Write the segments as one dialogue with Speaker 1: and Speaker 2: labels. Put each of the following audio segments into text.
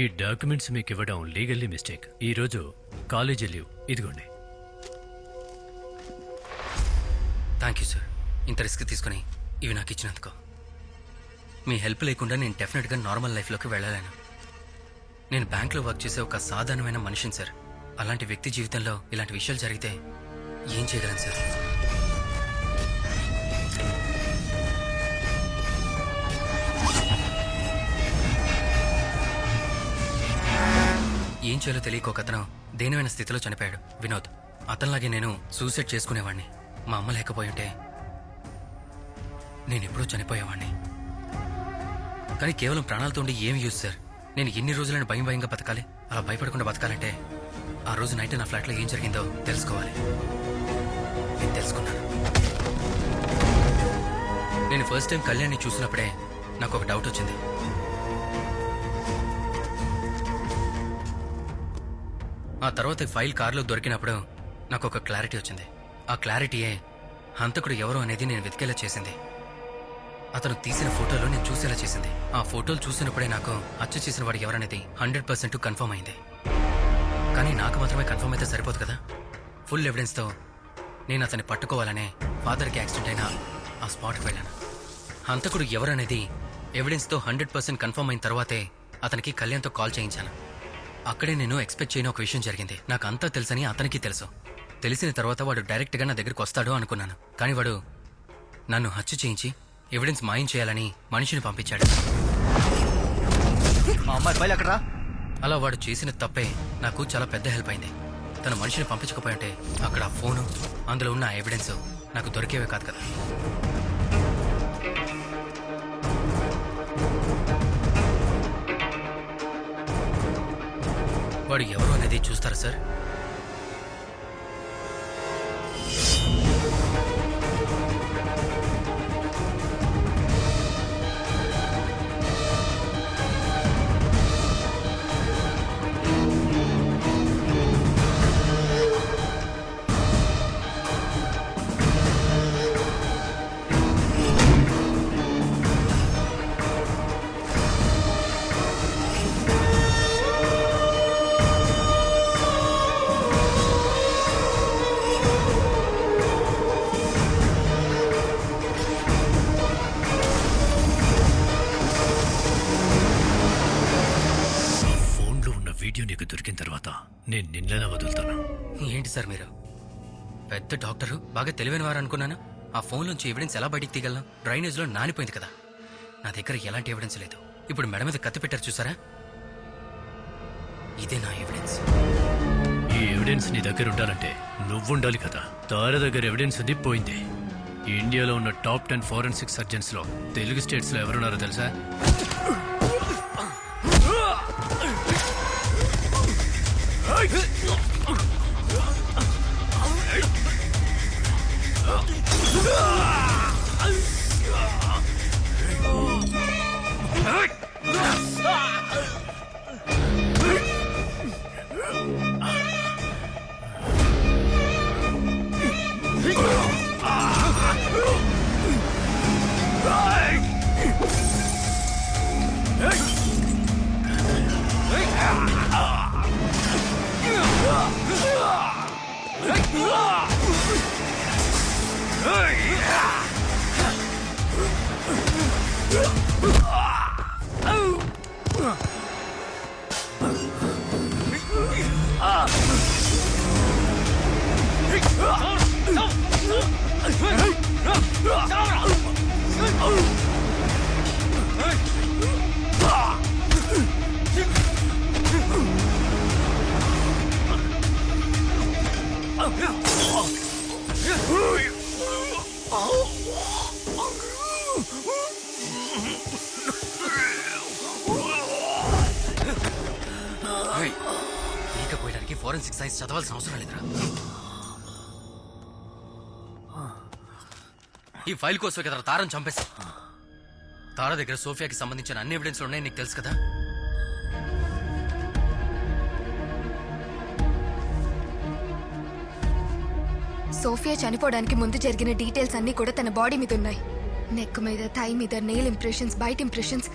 Speaker 1: ఈ డాక్యుమెంట్స్ మీకు ఇవ్వడం లీగల్లీ మిస్టేక్. ఈ రోజు కాలేజీ లీవ్. ఇదిగోండి.
Speaker 2: Thank you sir. ఇంత రిస్క్ తీసుకుని ఇవి నాకు ఇచ్చినందుకు. మీ హెల్ప్ లేకుండా నేను డెఫినెట్గా నార్మల్ లైఫ్లోకి వెళ్ళలేను. నేను బ్యాంక్లో వర్క్ చేసే ఒక సాధారణమైన మనిషిని సార్. అలాంటి వ్యక్తి జీవితంలో ఇలాంటి విషయాలు జరిగితే ఏం చేయగలను సార్? ఏం చేయాలో తెలియక ఒక అతను దేనివైన స్థితిలో చనిపోయాడు. వినోద్ అతనిలాగే నేను సూసైడ్ చేసుకునేవాడిని మా అమ్మ లేకపోయింటే నేను ఎప్పుడూ చనిపోయేవాడిని కానీ కేవలం ప్రాణాలతో ఉండి ఏం యూజ్ సార్? నేను ఎన్ని రోజులను భయం భయంగా బతకాలి? అలా భయపడకుండా బతకాలంటే ఆ రోజు నైట్ నా ఫ్లాట్లో ఏం జరిగిందో తెలుసుకోవాలి. నేను తెలుసుకున్నాను. నేను ఫస్ట్ టైం కళ్యాణ్ని చూసినప్పుడే నాకు ఒక డౌట్ వచ్చింది. ఆ తర్వాత ఫైల్ కారులో దొరికినప్పుడు నాకు ఒక క్లారిటీ వచ్చింది. ఆ క్లారిటీయే హంతకుడు ఎవరు అనేది నేను వెతికేలా చేసింది. అతను తీసిన ఫోటోలు నేను చూసేలా చేసింది. ఆ ఫోటోలు చూసినప్పుడే నాకు హత్య చేసిన వాడు ఎవరనేది హండ్రెడ్ పర్సెంట్ కన్ఫర్మ్ అయింది. కానీ నాకు మాత్రమే కన్ఫర్మ్ అయితే సరిపోదు కదా? ఫుల్ ఎవిడెన్స్తో నేను అతన్ని పట్టుకోవాలనే ఫాదర్కి యాక్సిడెంట్ అయిన ఆ స్పాట్కి వెళ్ళాను. హంతకుడు ఎవరనేది ఎవిడెన్స్తో హండ్రెడ్ పర్సెంట్ కన్ఫర్మ్ అయిన తర్వాతే అతనికి కళ్యాణ్తో కాల్ చేయించాను. అక్కడే నేను ఎక్స్పెక్ట్ చేయని ఒక విషయం జరిగింది. నాకు అంతా తెలుసని అతనికి తెలుసు. తెలిసిన తర్వాత వాడు డైరెక్ట్గా నా దగ్గరికి వస్తాడు అనుకున్నాను. కానీ వాడు నన్ను హత్య చేయించి ఎవిడెన్స్ మాయం చేయాలని మనిషిని పంపించాడు.
Speaker 3: మా అమ్మాయి అక్కడ
Speaker 2: అలా వాడు చేసిన తప్పే నాకు చాలా పెద్ద హెల్ప్ అయింది. తన మనిషిని పంపించకపోయి ఉంటే అక్కడ ఆ ఫోను అందులో ఉన్న ఎవిడెన్స్ నాకు దొరికేవే కాదు కదా. వాడు ఎవరు అనేది చూస్తారా సార్? ఏంటి సార్ మీరు? పెద్ద డాక్టరు? బాగా తెలివైన వారు అనుకున్నాను? ఆ ఫోన్ నుంచి ఎవిడెన్స్ ఎలా బయటికి తీగలను డ్రైనేజ్లో నానిపోయింది కదా. నా దగ్గర ఎలాంటి ఎవిడెన్స్ లేదు. ఇప్పుడు మెడ మీద కత్తి పెట్టారు చూసారా? ఇదే నా ఎవిడెన్స్
Speaker 1: ఈ ఎవిడెన్స్ నీ దగ్గర ఉండాలంటే నువ్వుండాలి కదా. తార దగ్గర ఎవిడెన్స్ ఉంది పోయింది. ఇండియాలో ఉన్న టాప్ టెన్ ఫోరెన్సిక్ సర్జన్స్లో తెలుగు స్టేట్స్లో ఎవరున్నారో తెలుసా?
Speaker 2: ఈక పోయడానికి ఫోరెన్సిక్ సైన్స్ చదవాల్సిన అవసరం లేదురా. ఈ ఫైల్ కోసం కదా తారం చంపేశా తార దగ్గర సోఫియాకి సంబంధించిన అన్ని ఎవిడెన్స్లు ఉన్నాయి నీకు తెలుసు కదా?
Speaker 4: సోఫియా చనిపోవడానికి ముందు జరిగిన డీటెయిల్స్ అన్నీ కూడా తన బాడీ మీద ఉన్నాయి నెక్ మీద థై మీద నెయిల్ ఇంప్రెషన్స్ బైట్ ఇంప్రెషన్స్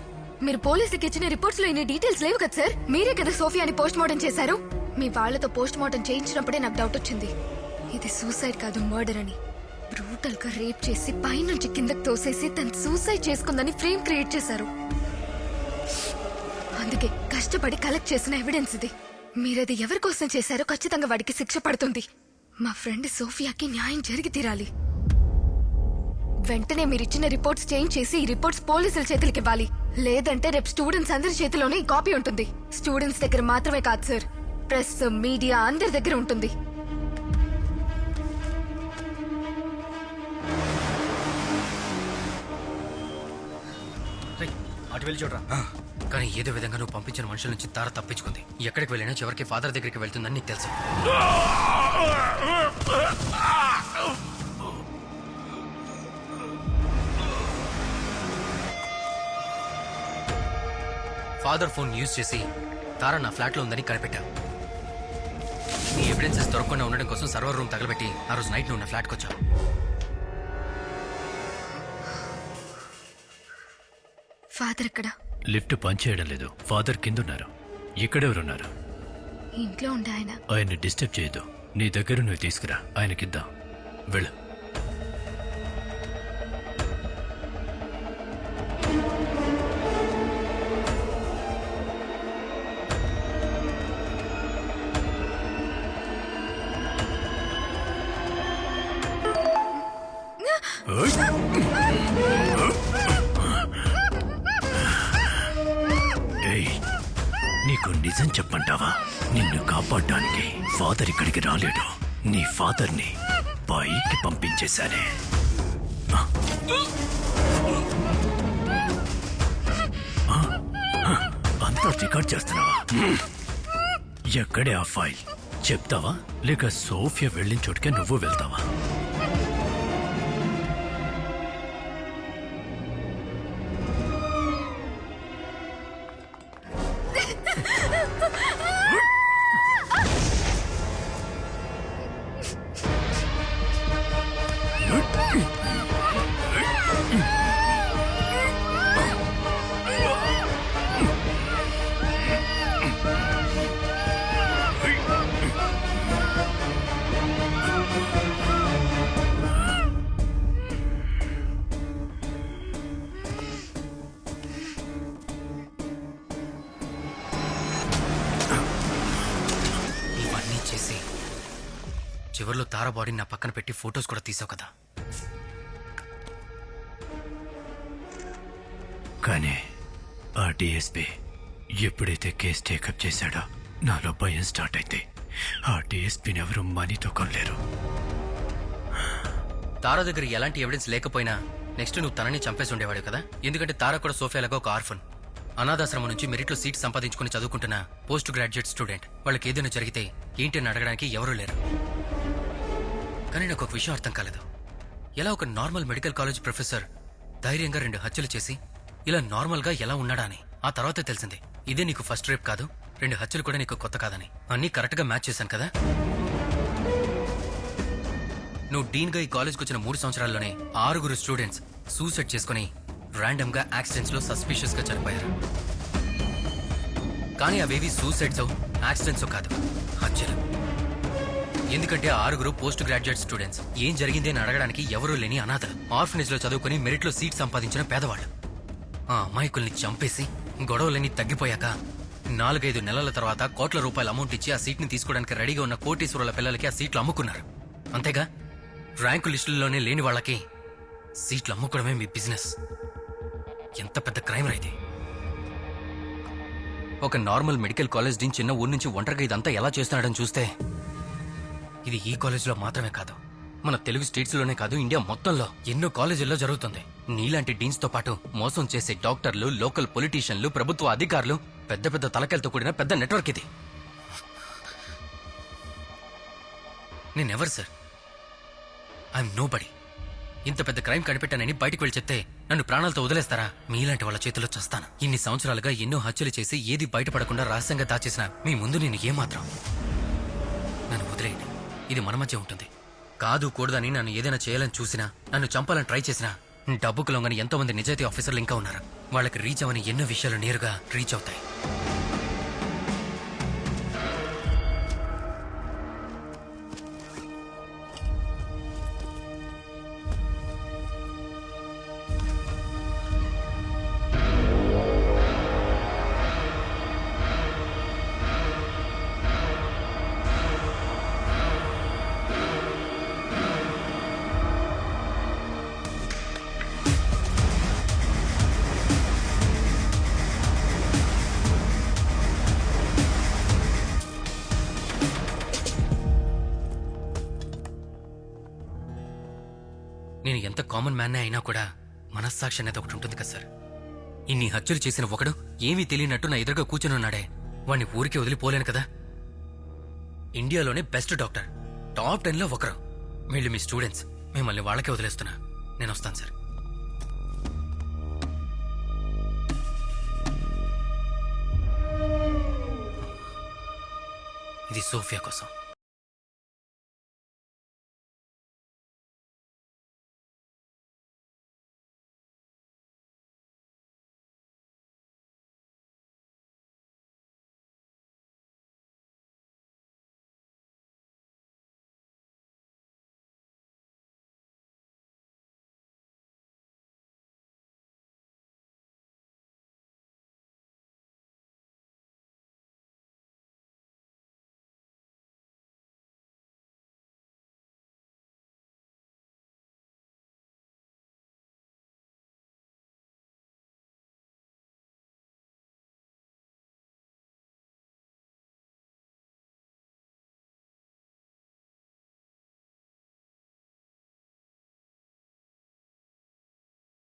Speaker 4: మీరు పోలీసుకి ఇచ్చిన రిపోర్ట్స్లో ఇన్ని డీటెయిల్స్ లేవు కదా సార్ మీరే కదా సోఫియాని పోస్ట్ మార్టం చేశారు? మీ వాళ్ళతో పోస్ట్ మార్టం చేయించినప్పుడే నాకు డౌట్ వచ్చింది. ఇది సూసైడ్ కాదు మర్డర్ అని. బ్రూటల్గా రేప్ చేసి పైనుంచి కిందకి తోసేసి తను సూసైడ్ చేసుకుందని ఫ్రేమ్ క్రియేట్ చేశారు. అందుకే కష్టపడి కలెక్ట్ చేసిన ఎవిడెన్స్ ఇది. మీరది ఎవరి కోసం చేశారో ఖచ్చితంగా వాడికి శిక్ష పడుతుంది. మా ఫ్రెండ్ సోఫియాకి న్యాయం జరిగి తీరాలి. వెంటనే మీరు ఇచ్చిన రిపోర్ట్స్ చేంజ్ చేసి ఈ రిపోర్ట్స్ పోలీసుల చేతులకి ఇవ్వాలి లేదంటే రేపు స్టూడెంట్స్ అందరి చేతిలోనే ఈ కాపీ ఉంటుంది. స్టూడెంట్స్ దగ్గర మాత్రమే కాదు సార్. ప్రెస్ మీడియా అందరి దగ్గర ఉంటుంది.
Speaker 3: అటు వెళ్ళి చూడరా.
Speaker 2: కానీ ఏదో విధంగా నువ్వు పంపించిన మనుషుల నుంచి తార తప్పించుకుంది. ఎక్కడికి వెళ్ళినా చివరికి ఫాదర్ దగ్గరికి వెళ్తుందని నీకు తెలుసు. ఫాదర్ ఫోన్ యూజ్ చేసి తార నా ఫ్లాట్లో ఉందని కనిపెట్టా. నీ ఎవిడెన్సెస్ దొరకకుండా ఉండడం కోసం సర్వర్ రూమ్ తగలబెట్టి ఆ రోజు నైట్ నువ్వు నా ఫ్లాట్కి వచ్చావు
Speaker 4: ఫాదర్ ఎక్కడ?
Speaker 1: లిఫ్ట్ పనిచేయడం లేదు. ఫాదర్ కిందున్నారు. ఇక్కడెవరున్నారు?
Speaker 4: ఇంట్లో ఉండే ఆయన.
Speaker 1: ఆయన్ని డిస్టర్బ్ చేయొద్దు. నీ దగ్గర నువ్వు తీసుకురా. ఆయనకిద్దాం. వెళ్ళు. నీకు నిజం చెప్పంటావా నిన్ను కాపాడడానికి ఫాదర్ ఇక్కడికి రాలేడు. నీ ఫాదర్ని పైకి పంపించేశానే. ఆ? అంతా రికార్డ్ చేస్తున్నావా? ఎక్కడే ఆ ఫైల్? చెప్తావా? లేక సోఫియా వెళ్ళిన చోటుకే నువ్వు వెళ్తావా?
Speaker 2: చివర్లో తార బాడీని నా పక్కన పెట్టి ఫొటోస్ కూడా తీసావు కదా.
Speaker 1: కానీ ఆ డిఎస్పి ఎప్పుడైతే కేసు టేకప్ చేశాడో నాలో భయం స్టార్ట్ అయితే ఆ డిఎస్పీని ఎవరు మనీతో కొనలేరు.
Speaker 2: తార దగ్గర ఎలాంటి ఎవిడెన్స్ లేకపోయినా నెక్స్ట్ నువ్వు తనని చంపేసి ఉండేవాడు కదా? ఎందుకంటే తార కూడా సోఫియాలాగా ఒక ఆర్ఫన్ అనాథాశ్రమం నుంచి మెరిట్లో సీట్ సంపాదించుకుని చదువుకుంటున్న పోస్ట్ గ్రాడ్యుయేట్ స్టూడెంట్ వాళ్ళకి ఏదైనా జరిగితే ఏంటి అని అడగడానికి ఎవరూ లేరు. కానీ నాకు ఒక విషయం అర్థం కాలేదు. ఎలా ఒక నార్మల్ మెడికల్ కాలేజ్ ప్రొఫెసర్ ధైర్యంగా రెండు హత్యలు చేసి ఇలా నార్మల్గా ఎలా ఉన్నాడా అని ఆ తర్వాత తెలిసింది. ఇదే నీకు ఫస్ట్ రేప్ కాదు రెండు హత్యలు కూడా నీకు కొత్త కాదని. అన్నీ కరెక్ట్గా మ్యాచ్ చేశాను కదా? నువ్వు డీన్గా ఈ కాలేజ్కి వచ్చిన మూడు సంవత్సరాల్లోనే ఆరుగురు స్టూడెంట్స్ సూసైడ్ చేసుకుని ర్యాండమ్గా యాక్సిడెంట్స్లో సస్పీషియస్గా చనిపోయారు. కానీ అవేవి సూసైడ్స్ యాక్సిడెంట్స్ కాదు హత్యలు. ఎందుకంటే ఆరుగురు పోస్ట్ గ్రాడ్యుయేట్ స్టూడెంట్స్. ఏం జరిగింది అని అడగడానికి ఎవరూ లేని అనాథలు. ఆర్ఫనేజ్లో చదువుకుని మెరిట్లో సీట్ సంపాదించిన పేదవాళ్ళు. ఆ అమాయకుల్ని చంపేసి గొడవలన్నీ తగ్గిపోయాక నాలుగైదు నెలల తర్వాత కోట్ల రూపాయల అమౌంట్ ఇచ్చి ఆ సీట్ని తీసుకోవడానికి రెడీగా ఉన్న కోటీశ్వరుల పిల్లలకి ఆ సీట్లు అమ్ముకున్నారు. అంతేగా? ర్యాంకు లిస్టుల్లోనే లేని వాళ్ళకి సీట్లు అమ్ముకోవడమే మీ బిజినెస్. ఎంత పెద్ద క్రైమ్ రైతే ఒక నార్మల్ మెడికల్ కాలేజ్ నుంచి చిన్న ఊరు నుంచి ఒంటరిగా ఇదంతా ఎలా చేస్తున్నాడని చూస్తే ఇది ఈ కాలేజీలో మాత్రమే కాదు. మన తెలుగు స్టేట్స్లోనే కాదు ఇండియా మొత్తంలో. ఎన్నో కాలేజీల్లో జరుగుతుంది. నీలాంటి డీన్స్తో పాటు మోసం చేసే డాక్టర్లు లోకల్ పొలిటీషియన్లు ప్రభుత్వ అధికారులు పెద్ద పెద్ద తలకాయలతో కూడిన పెద్ద నెట్వర్క్ ఇది. నేనెవరు సార్? ఐఎమ్ నో బడి ఇంత పెద్ద క్రైమ్ కనిపెట్టానని బయటకు వెళ్ళి చెప్తే నన్ను ప్రాణాలతో వదిలేస్తారా? మీలాంటి వాళ్ళ చేతిలో చస్తాను. ఇన్ని సంవత్సరాలుగా ఎన్నో హత్యలు చేసి ఏది బయటపడకుండా రహస్యంగా దాచేసిన మీ ముందు నేను ఏమాత్రం. నన్ను వదిలేయండి. ఇది మన మధ్య ఉంటుంది. కాదు కూడదని నన్ను ఏదైనా చేయాలని చూసినా నన్ను చంపాలని ట్రై చేసినా డబ్బుకు లొంగని ఎంతోమంది నిజాయితీ ఆఫీసర్లు ఇంకా ఉన్నారు? వాళ్ళకి రీచ్ అవని ఎన్నో విషయాలు నేరుగా రీచ్ అవుతాయి. ఎంత కామన్ మ్యాన్ అయినా కూడా మనస్సాక్షి అనేది ఒకటి ఉంటుంది కదా సార్. ఇన్ని హత్యలు చేసిన ఒకడు ఏమీ తెలియనట్టు నా ఎదురుగా కూర్చుని ఉన్నాడే. వాణ్ణి ఊరికే వదిలిపోలేను కదా. ఇండియాలోనే బెస్ట్ డాక్టర్ టాప్ టెన్లో ఒకరు. వీళ్ళు మీ స్టూడెంట్స్ మిమ్మల్ని వాళ్ళకే వదిలేస్తున్నా. నేను వస్తాను సార్. ఇది సోఫియా కోసం.